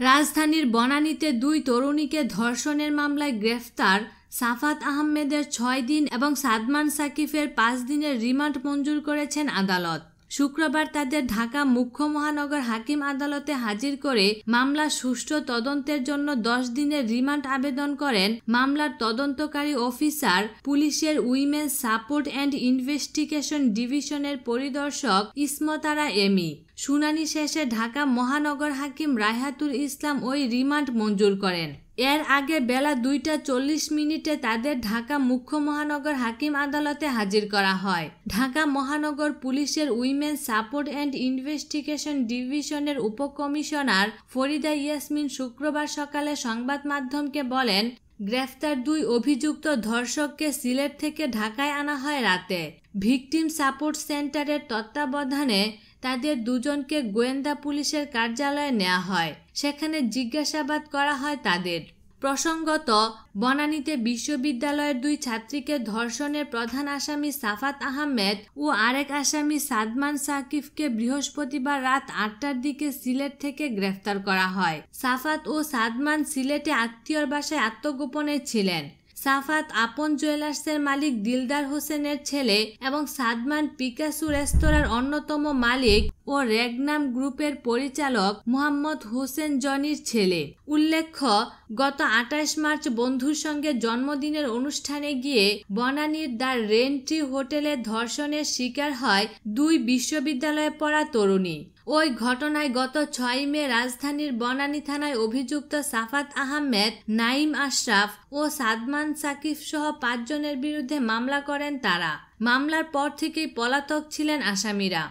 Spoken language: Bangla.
রাজধানীর বনানীতে দুই তরুণীকে ধর্ষণের মামলায় গ্রেফতার সাফাত আহমেদের ছয় দিন এবং সাদমান সাকিফের পাঁচ দিনের রিমান্ড মঞ্জুর করেছেন আদালত। শুক্রবার তাদের ঢাকা মুখ্য মহানগর হাকিম আদালতে হাজির করে মামলা সুষ্ঠু তদন্তের জন্য দশ দিনের রিমান্ড আবেদন করেন মামলার তদন্তকারী অফিসার, পুলিশের উইমেন্স সাপোর্ট অ্যান্ড ইনভেস্টিগেশন ডিভিশনের পরিদর্শক ইসমতারা এমি। শুনানি শেষে ঢাকা মহানগর হাকিম রায়হাতুল ইসলাম ওই রিমান্ড মঞ্জুর করেন। এর আগে বেলা দুইটা চল্লিশ মিনিটে তাদের ঢাকা মুখ্য মহানগর হাকিম আদালতে হাজির করা হয়। ঢাকা মহানগর পুলিশের উইমেন সাপোর্ট অ্যান্ড ইনভেস্টিগেশন ডিভিশনের উপকমিশনার ফরিদা ইয়াসমিন শুক্রবার সকালে সংবাদ মাধ্যমকে বলেন, গ্রেফতার দুই অভিযুক্ত ধর্ষককে সিলেট থেকে ঢাকায় আনা হয় রাতে। ভিকটিম সাপোর্ট সেন্টারের তত্ত্বাবধানে তাদের দুজনকে গোয়েন্দা পুলিশের কার্যালয়ে নেওয়া হয়। সেখানে জিজ্ঞাসাবাদ করা হয় তাদের। প্রসঙ্গত, বনানীতে বিশ্ববিদ্যালয়ের দুই ছাত্রীকে ধর্ষণের প্রধান আসামি সাফাত আহমেদ ও আরেক আসামি সাদমান সাকিফকে বৃহস্পতিবার রাত আটটার দিকে সিলেট থেকে গ্রেফতার করা হয়। সাফাত ও সাদমান সিলেটে আত্মীয়র বাসায় আত্মগোপনে ছিলেন। সাফাত আপন জুয়েলার্সের মালিক দিলদার হোসেনের ছেলে এবং সাদমান পিকাসু রেস্তোরাঁর অন্যতম মালিক ও রেগনাম গ্রুপের পরিচালক মোহাম্মদ হোসেন জনির ছেলে। উল্লেখ্য, গত আঠাশ মার্চ বন্ধুর সঙ্গে জন্মদিনের অনুষ্ঠানে গিয়ে বনানীর দ্য রেন্ট্রি হোটেলে ধর্ষণের শিকার হয় দুই বিশ্ববিদ্যালয়ে পড়া তরুণী। ওই ঘটনায় গত ছয় মে রাজধানীর বনানী থানায় অভিযুক্ত সাফাত আহমেদ নাইম আশরাফ ও সাদমান সাকিফ সহ পাঁচজনের বিরুদ্ধে মামলা করেন তারা। মামলার পর থেকেই পলাতক ছিলেন আসামিরা।